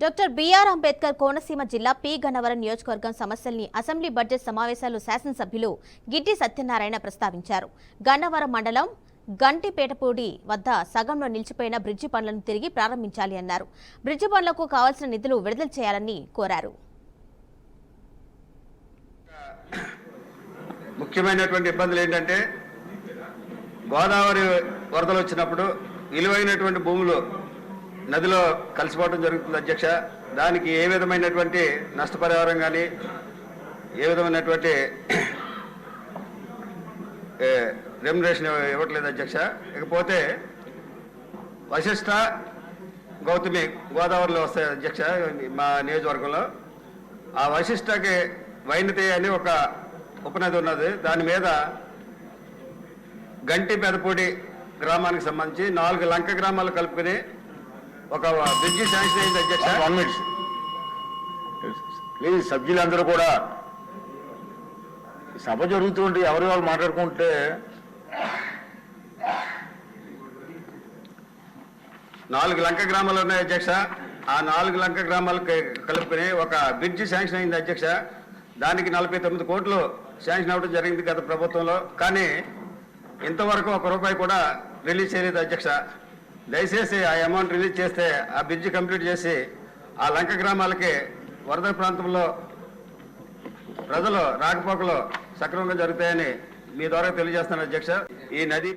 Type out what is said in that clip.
Doctor BR Ambedkar Konaseema జిల్లా P Gannavaram నియోజకవర్గం సమస్యల్ని అసెంబ్లీ బడ్జెట్ సమావేశాలు శాసనసభ్యులు గిడ్డి సత్యనారాయణ ప్రస్తావించారు. గన్నవరం మండలం గంటిపేటపూడి వద్ద సగంలో నిలిచిపోయిన బ్రిడ్జి పనులను తిరిగి ప్రారంభించాలి అన్నారు. బ్రిడ్జి పనులకు కావాల్సిన నిధులు విడుదల చేయాలని కోరారు. ముఖ్యమైనటువంటి ఇబ్బందులు ఏంటంటే గోదావరి వరదలు వచ్చినప్పుడు విలువైనటువంటి భూములు నదిలో కలిసిపోవడం జరుగుతుంది అధ్యక్ష. దానికి ఏ విధమైనటువంటి నష్టపరిహారం కానీ ఏ విధమైనటువంటి రెమ్యునరేషన్ ఇవ్వట్లేదు అధ్యక్ష. ఇకపోతే వశిష్ట గౌతమి గోదావరిలో వస్తాయి అధ్యక్ష మా నియోజకవర్గంలో. ఆ వశిష్టకి వైనతే అని ఒక ఉపనది ఉన్నది. దాని మీద గంటి పెదపూడి గ్రామానికి సంబంధించి నాలుగు లంక గ్రామాలు కలుపుకుని ఒక బ్రిడ్జి శాంక్షన్ అయింది అధ్యక్ష. వన్ మినిట్ ప్లీజ్ సభ్యులందరూ కూడా సభ జరుగుతుంటే ఎవరి వాళ్ళు మాట్లాడుకుంటే నాలుగు లంక గ్రామాలు ఉన్నాయి అధ్యక్ష. ఆ నాలుగు లంక గ్రామాలకు కలుపుకుని ఒక బ్రిడ్జి శాంక్షన్ అయింది అధ్యక్ష. దానికి నలభై తొమ్మిది కోట్లు శాంక్షన్ అవ్వడం జరిగింది గత ప్రభుత్వంలో. కానీ ఇంతవరకు ఒక రూపాయి కూడా రిలీజ్ చేయలేదు అధ్యక్ష. దయచేసి ఆ అమౌంట్ రిలీజ్ చేస్తే ఆ బ్రిడ్జ్ కంప్లీట్ చేసి ఆ లంక గ్రామాలకి వరద ప్రాంతంలో ప్రజలు రాకపోకలు సక్రమంగా జరుగుతాయని మీ ద్వారా తెలియజేస్తున్నాను అధ్యక్ష. ఈ నదీ